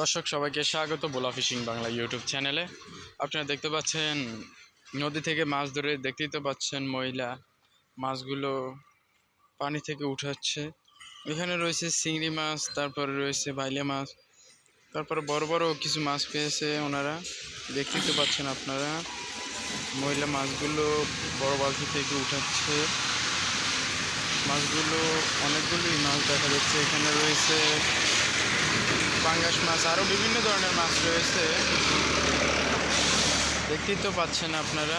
দর্শক, সবাইকে স্বাগত বোলা ফিশিং বাংলা ইউটিউব চ্যানেলে। আপনারা দেখতে পাচ্ছেন, নদী থেকে মাছ ধরে দেখতেই তো পাচ্ছেন মহিলা মাছগুলো পানি থেকে উঠাচ্ছে। এখানে রয়েছে চিংড়ি মাছ, তারপরে রয়েছে বাইলে মাছ, তারপরে বড় বড় কিছু মাছ পেয়েছে ওনারা। দেখতেই তো পাচ্ছেন আপনারা, মহিলা মাছগুলো বড় বালতি থেকে উঠাচ্ছে। মাছগুলো অনেকগুলোই মাছ দেখা যাচ্ছে। এখানে রয়েছে পাঙ্গাস মাছ আরও বিভিন্ন ধরনের মাছ রয়েছে। দেখতেই তো পাচ্ছেন আপনারা।